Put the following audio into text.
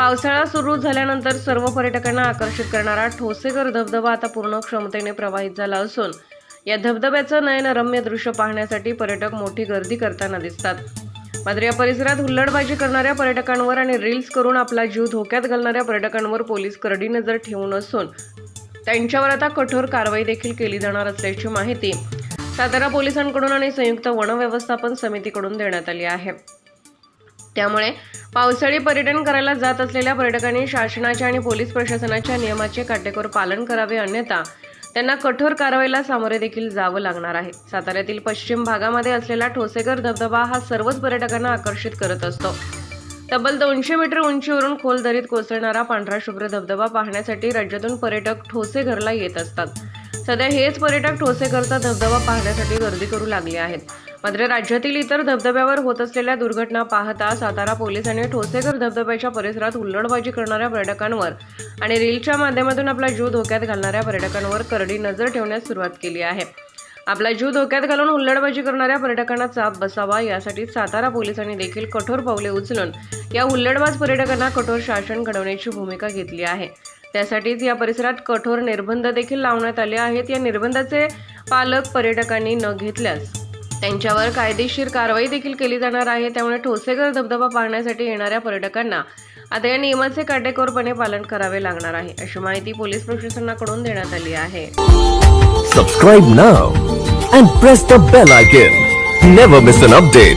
पावसाळा सुरू झाल्यानंतर सर्व पर्यटकांना आकर्षित करणारा ठोसेघर धबधबा आता पूर्ण क्षमतेने प्रवाहित झाला असून या धबधब्याचं नयनरम्य दृश्य पाहण्यासाठी पर्यटक मोठी गर्दी करताना दिसतात. मात्र या परिसरात हुल्लडबाजी करणाऱ्या पर्यटकांवर आणि रील्स करून आपला जीव धोक्यात घालणाऱ्या पर्यटकांवर पोलीस करडी नजर ठेवून असून त्यांच्यावर आता कठोर कारवाई देखील केली जाणार असल्याची माहिती सातारा पोलिसांकडून आणि संयुक्त वन व्यवस्थापन समितीकडून देण्यात आली आहे. त्यामुळे पावसाळी पर्यटन करायला जात असलेल्या पर्यटकांनी शासनाच्या आणि पोलीस प्रशासनाच्या नियमाचे काटेकोर पालन करावे अन्यथा त्यांना कठोर कारवाईला सामोरे देखील जावं लागणार आहे. साताऱ्यातील पश्चिम भागामध्ये असलेला ठोसेघर धबधबा हा सर्वच पर्यटकांना आकर्षित करत असतो. तब्बल दोनशे मीटर उंचीवरून खोल दरीत कोसळणारा पांढरा शुभ्र धबधबा पाहण्यासाठी राज्यातून पर्यटक ठोसेघरला येत असतात. सध्या हेच पर्यटक ठोसेघरचा धबधबा पाहण्यासाठी गर्दी करू लागले आहेत. मात्र राज्यातील इतर धबधब्यावर होत असलेल्या दुर्घटना पाहता सातारा पोलिसांनी ठोसेघर धबधब्याच्या परिसरात हुल्लडबाजी करणाऱ्या पर्यटकांवर आणि रीलच्या माध्यमातून आपला जीव धोक्यात घालणाऱ्या पर्यटकांवर करडी नजर ठेवण्यास सुरुवात केली आहे. आपला जीव धोक्यात घालून हुल्लडबाजी करणाऱ्या पर्यटकांना चाप बसावा यासाठी सातारा पोलिसांनी देखील कठोर पावले उचलून या हुल्लडबाज पर्यटकांना कठोर शासन घडवण्याची भूमिका घेतली आहे. त्यासाठीच या परिसरात कठोर निर्बंध देखील लावण्यात आले आहेत. या निर्बंधाचे पालक पर्यटकांनी न घेतल्यास त्यांच्यावर कायदेशीर कारवाई देखील केली जाणार आहे. त्यामुळे ठोसेघर धबधबा पाहण्यासाठी येणाऱ्या पर्यटकांना आता या नियमाचे काटेकोरपणे पालन करावे लागणार आहे अशी माहिती पोलीस प्रशासनाकडून देण्यात आली आहे. Subscribe now and press the bell icon never miss an update